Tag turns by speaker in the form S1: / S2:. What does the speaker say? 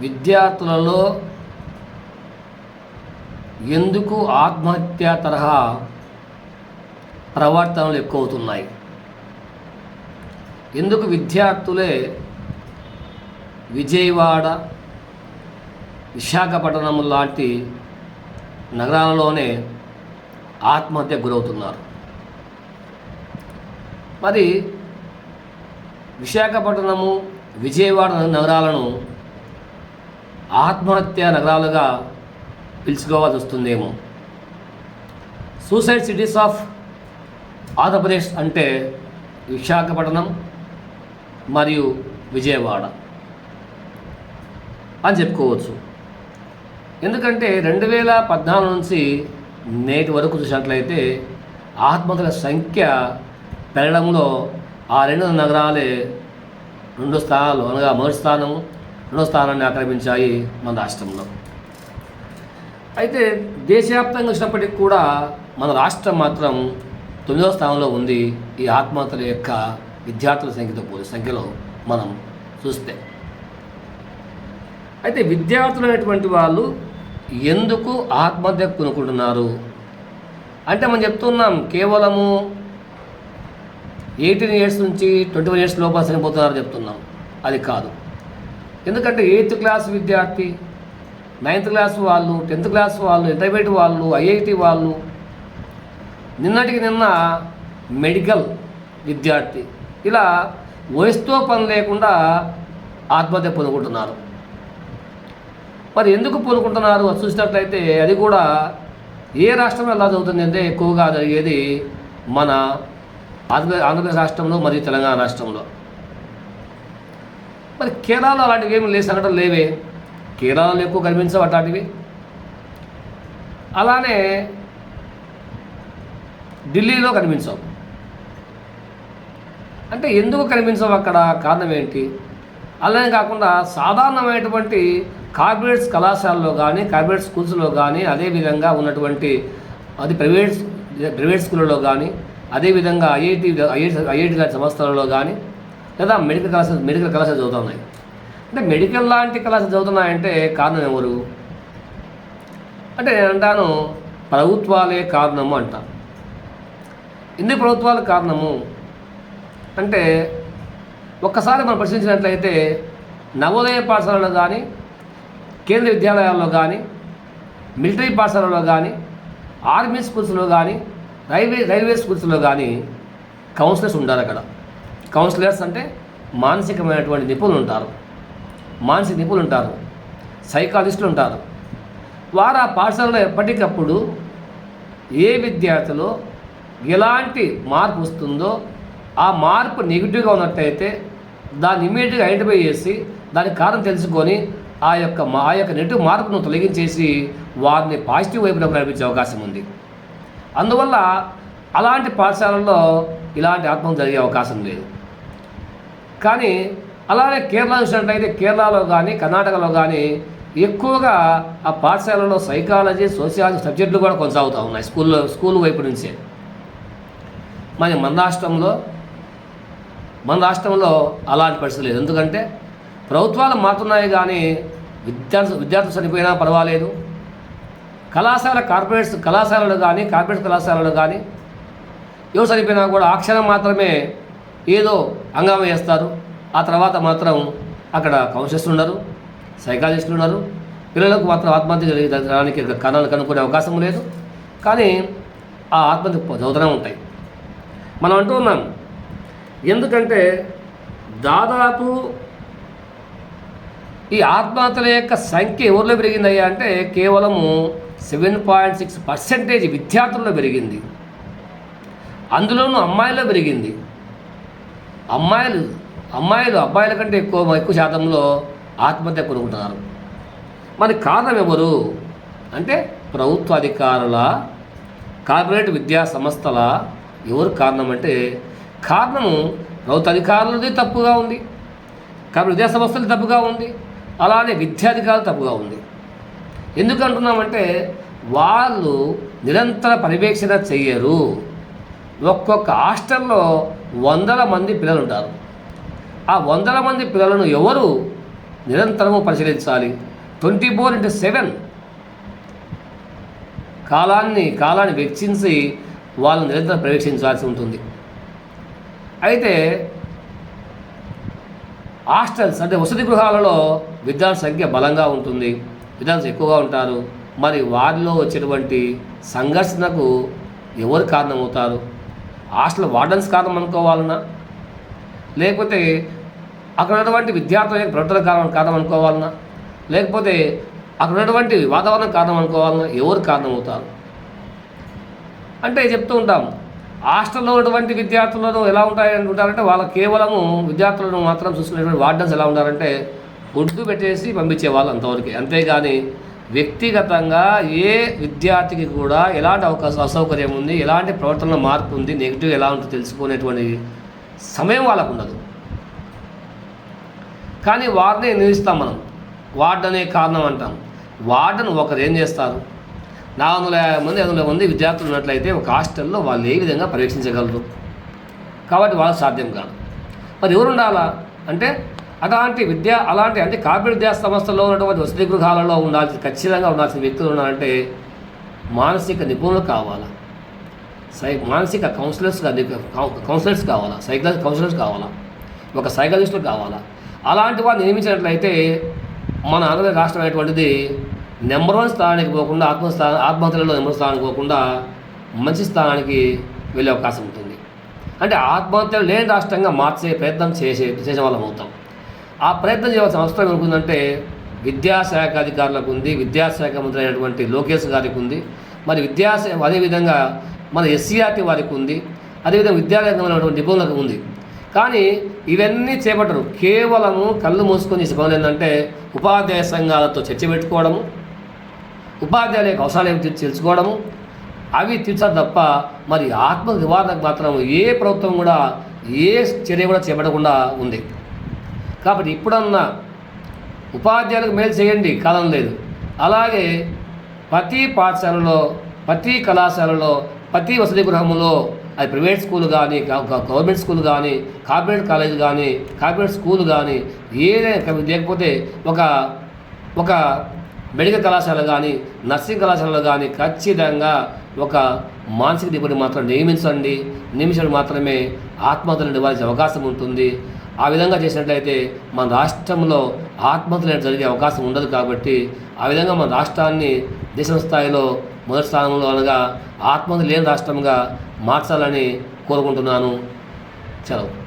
S1: విద్యార్థులలో ఎందుకు ఆత్మహత్య తరహా ప్రవర్తనలు ఎక్కువ అవుతున్నాయి ఎందుకు విద్యార్థులే విజయవాడ విశాఖపట్నం లాంటి నగరాలలోనే ఆత్మహత్య గురవుతున్నారు? మరి విశాఖపట్నము విజయవాడ నగరాలను ఆత్మహత్య నగరాలుగా పిలుచుకోవాల్సి వస్తుందేమో. సూసైడ్ సిటీస్ ఆఫ్ ఆంధ్రప్రదేశ్ అంటే విశాఖపట్నం మరియు విజయవాడ అని చెప్పుకోవచ్చు. ఎందుకంటే రెండు వేల పద్నాలుగు నుంచి నేటి వరకు చూసినట్లయితే ఆత్మహత్యల సంఖ్య పెరగడంలో ఆ రెండు నగరాలే రెండు స్థానాలు అనగా మొదటి స్థానం రెండో స్థానాన్ని ఆక్రమించాయి మన రాష్ట్రంలో. అయితే దేశవ్యాప్తంగా వచ్చినప్పటికీ కూడా మన రాష్ట్రం మాత్రం తొమ్మిదవ స్థానంలో ఉంది ఈ ఆత్మహత్యల యొక్క విద్యార్థుల సంఖ్యతో పోలి సంఖ్యలో మనం చూస్తే. అయితే విద్యార్థులు అనేటువంటి వాళ్ళు ఎందుకు ఆత్మహత్య కొనుక్కుంటున్నారు? అంటే మనం చెప్తున్నాం కేవలము ఎయిటీన్ ఇయర్స్ నుంచి ట్వంటీ వన్ ఇయర్స్ లోపల చనిపోతున్నారు చెప్తున్నాం. అది కాదు. ఎందుకంటే ఎయిత్ క్లాస్ విద్యార్థి నైన్త్ క్లాస్ వాళ్ళు టెన్త్ క్లాస్ వాళ్ళు ఇంటర్మీడియట్ వాళ్ళు ఐఐటి వాళ్ళు. నిన్నటికి నిన్న మెడికల్ విద్యార్థి. ఇలా వయసుతో పని లేకుండా ఆత్మహత్య పొందుకుంటున్నారు. మరి ఎందుకు పొందుకుంటున్నారు? చూసినట్లయితే అది కూడా ఏ రాష్ట్రంలో ఎలా జరుగుతుంది అంటే ఎక్కువగా జరిగేది మన ఆంధ్ర ఆంధ్రప్రదేశ్ రాష్ట్రంలో మరియు తెలంగాణ రాష్ట్రంలో. మరి కేరళలో అలాంటివి ఏమి లేవు సంఘటనలు లేవే. కేరళలో ఎక్కువ కనిపించవు అట్లాంటివి. అలానే ఢిల్లీలో కనిపించవు. అంటే ఎందుకు కనిపించవు అక్కడ? కారణం ఏంటి? అలానే కాకుండా సాధారణమైనటువంటి కార్పొరేట్స్ కళాశాలలో కానీ కార్పొరేట్ స్కూల్స్లో కానీ అదేవిధంగా ఉన్నటువంటి అది ప్రైవేట్ ప్రైవేట్ స్కూళ్ళలో కానీ అదేవిధంగా ఐఐటి ఐఐటి ఐఐటి సంస్థలలో కానీ లేదా మెడికల్ కళాశాల మెడికల్ కళాశాల చదువుతున్నాయి. అంటే మెడికల్ లాంటి కళాశాల చదువుతున్నాయంటే కారణం ఎవరు? అంటే నేను అంటాను ప్రభుత్వాలే కారణము అంట ఎందుకు ప్రభుత్వాలు కారణము? అంటే ఒక్కసారి మనం పరిశీలించినట్లయితే నవోదయ పాఠశాలలో కానీ కేంద్ర విద్యాలయాల్లో కానీ మిలిటరీ పాఠశాలలో కానీ ఆర్మీ స్కూల్స్లో కానీ రైల్వే రైల్వే స్కూల్స్లో కానీ కౌన్సిలర్స్ ఉండాలి అక్కడ. కౌన్సిలర్స్ అంటే మానసికమైనటువంటి నిపుణులు ఉంటారు. మానసిక నిపుణులు ఉంటారు. సైకాలజిస్టులు ఉంటారు. వారు ఆ పాఠశాలలో ఎప్పటికప్పుడు ఏ విద్యార్థిలో ఎలాంటి మార్పు వస్తుందో ఆ మార్పు నెగిటివ్గా ఉన్నట్టయితే దాన్ని ఇమీడియట్గా ఐడెంటిఫై చేసి దాని కారణం తెలుసుకొని ఆ యొక్క మా ఆ యొక్క నెగిటివ్ మార్పును తొలగించేసి వారిని పాజిటివ్ వైపునకు నడిపించే అవకాశం ఉంది. అందువల్ల అలాంటి పాఠశాలల్లో ఇలాంటి ఆత్మహత్య జరిగే అవకాశం లేదు. కానీ అలానే కేరళ చూసినట్లయితే కేరళలో కానీ కర్ణాటకలో కానీ ఎక్కువగా ఆ పాఠశాలలో సైకాలజీ సోషియాలజీ సబ్జెక్టులు కూడా కొనసాగుతూ ఉన్నాయి స్కూల్లో స్కూల్ వైపు నుంచే. మరి మన రాష్ట్రంలో మన రాష్ట్రంలో అలాంటి పరిస్థితి లేదు. ఎందుకంటే ప్రభుత్వాలు మారుతున్నాయి కానీ విద్యార్థి విద్యార్థులు చనిపోయినా పర్వాలేదు. కళాశాల కార్పొరేట్స్ కళాశాలలు కానీ కార్పొరేట్ కళాశాలలు కానీ ఎవరు చనిపోయినా కూడా ఆ క్షణం మాత్రమే ఏదో అంగం వేస్తారు. ఆ తర్వాత మాత్రం అక్కడ కౌన్సిలర్స్ ఉన్నారు సైకాలజిస్టులు ఉన్నారు. పిల్లలకు మాత్రం ఆత్మహత్య జరిగడానికి కారణాలు కనుక్కునే అవకాశం లేదు. కానీ ఆ ఆత్మహత్య చదువుతూనే ఉంటాయి. మనం అంటూ ఉన్నాం ఎందుకంటే దాదాపు ఈ ఆత్మహత్యల యొక్క సంఖ్య ఎవరిలో పెరిగిందయ్యా అంటే కేవలము సెవెన్ పాయింట్ సిక్స్ పర్సెంటేజ్ విద్యార్థుల్లో పెరిగింది. అందులోనూ అమ్మాయిల్లో పెరిగింది. అమ్మాయిలు అమ్మాయిలు అబ్బాయిల కంటే ఎక్కువ ఎక్కువ శాతంలో ఆత్మహత్య కొనుక్కుంటున్నారు మరి కారణం ఎవరు? అంటే ప్రభుత్వ అధికారుల కార్పొరేట్ విద్యా సంస్థల ఎవరు కారణం అంటే కారణము ప్రభుత్వ అధికారులది తప్పుగా ఉంది. కార్పొరేట్ విద్యా సంస్థలు తప్పుగా ఉంది. అలానే విద్యాధికారులు తప్పుగా ఉంది. ఎందుకు అంటున్నామంటే వాళ్ళు నిరంతర పర్యవేక్షణ చెయ్యరు. ఒక్కొక్క హాస్టల్లో వందల మంది పిల్లలు ఉంటారు ఆ వందల మంది పిల్లలను ఎవరు నిరంతరము పరిశీలించాలి? Twenty four into seven. కాలాన్ని కాలాన్ని వెచ్చించి వాళ్ళు నిరంతరం ప్రవేశించాల్సి ఉంటుంది. అయితే హాస్టల్స్ అంటే వసతి గృహాలలో విద్యార్థుల సంఖ్య బలంగా ఉంటుంది. విద్యార్థులు ఎక్కువగా ఉంటారు. మరి వారిలో వచ్చేటువంటి సంఘర్షణకు ఎవరు కారణమవుతారు? Hostel wardens కాదమనుకోవాలన్నా? లేకపోతే అక్కడ ఉన్నటువంటి విద్యార్థుల ప్రవర్తన కారణం కాదమనుకోవాలన్నా? లేకపోతే అక్కడ ఉన్నటువంటి వాతావరణం కారణం అనుకోవాలన్నా ఎవరు కారణమవుతారు అంటే చెప్తూ ఉంటాం హాస్టల్లో ఉన్నటువంటి విద్యార్థులను ఎలా ఉంటాయని ఉంటారంటే వాళ్ళు కేవలము విద్యార్థులను మాత్రం చూసుకునేటువంటి వార్డన్స్ ఎలా ఉంటారంటే ఫుడ్ పెట్టేసి పంపించే వాళ్ళు అంతవరకు. అంతేగాని వ్యక్తిగతంగా ఏ విద్యార్థికి కూడా ఎలాంటి అవకాశం అసౌకర్యం ఉంది ఎలాంటి ప్రవర్తనలో మార్పు ఉంది నెగిటివ్ ఎలా ఉంటుందో తెలుసుకునేటువంటి సమయం వాళ్ళకు ఉండదు. కానీ వారిని నిలుస్తాం మనం? వార్డనే కారణం అంటాం. వార్డును ఒకరు ఏం చేస్తారు? నాలుగు వందల యాభై మంది ఐదు వందల మంది విద్యార్థులు ఉన్నట్లయితే ఒక హాస్టల్లో వాళ్ళు ఏ విధంగా పరీక్షించగలరు? కాబట్టి వాళ్ళు సాధ్యం కాదు. మరి ఎవరు ఉండాలా? అంటే అలాంటి విద్య అలాంటి అంటే కార్పొరేట్ విద్యా సంస్థల్లో ఉన్నటువంటి వసతి గృహాలలో ఉండాల్సి ఖచ్చితంగా ఉండాల్సిన వ్యక్తులు ఉన్నారంటే మానసిక నిపుణులు కావాలా? సై మానసిక కౌన్సిలర్స్ కౌన్సిలర్స్ కావాలా? సైకలాజీ కౌన్సిలర్స్ కావాలా? ఒక సైకాలజిస్టులు కావాలా? అలాంటి వారు నియమించినట్లయితే మన ఆంధ్రప్రదేశ్ రాష్ట్రం అనేటువంటిది నెంబర్ వన్ స్థానానికి పోకుండా ఆత్మస్థా ఆత్మహత్యలలో నెంబర్ స్థానానికి పోకుండా మంచి స్థానానికి వెళ్ళే అవకాశం ఉంటుంది. అంటే ఆత్మహత్యలు లేని రాష్ట్రంగా మార్చే ప్రయత్నం చేసే చేసే వాళ్ళం అవుతాం. ఆ ప్రయత్నం చేయవలసిన అవసరం ఏమనుకుందంటే విద్యాశాఖ అధికారులకు ఉంది విద్యాశాఖ మంత్రి అయినటువంటి లోకేష్ గారికి ఉంది మరి విద్యాశాఖ అదేవిధంగా మన ఎస్సీఆర్టీ వారికి ఉంది అదేవిధంగా విద్యారంగంలో నిపుణులకు ఉంది కానీ ఇవన్నీ చేపట్టరు. కేవలము కళ్ళు మూసుకొని చేసే పనులు ఏంటంటే ఉపాధ్యాయ సంఘాలతో చర్చ పెట్టుకోవడము ఉపాధ్యాయుల యొక్క అవసరాలు ఏమి తెలుసుకోవడము. అవి తీర్చారు తప్ప మరి ఆత్మ నివారణకు మాత్రం ఏ ప్రభుత్వం కూడా ఏ చర్య కూడా చేపట్టకుండా ఉంది. కాబట్టి ఇప్పుడన్నా ఉపాధ్యాయులకు మేలు చేయండి కాలం లేదు. అలాగే ప్రతి పాఠశాలలో ప్రతి కళాశాలలో ప్రతి వసతి గృహంలో అది ప్రైవేట్ స్కూల్ కానీ గవర్నమెంట్ స్కూల్ కానీ కార్పొరేట్ కాలేజ్ కానీ కార్పొరేట్ స్కూల్ కానీ ఏదైనా లేకపోతే ఒక ఒక మెడికల్ కళాశాల కానీ నర్సింగ్ కళాశాలలో కానీ ఖచ్చితంగా ఒక మానసిక నిపుణుడు మాత్రం నియమించండి. నియమించడం మాత్రమే ఆత్మహత్యలు నివారించే అవకాశం ఉంటుంది. ఆ విధంగా చేసినట్లయితే మన రాష్ట్రంలో ఆత్మహత్యలు జరిగే అవకాశం ఉండదు కాబట్టి ఆ విధంగా మన రాష్ట్రాన్ని దేశం స్థాయిలో మొదటి స్థానంలో అనగా ఆత్మహత్య లేని రాష్ట్రంగా మార్చాలని కోరుకుంటున్నాను. సెలవు.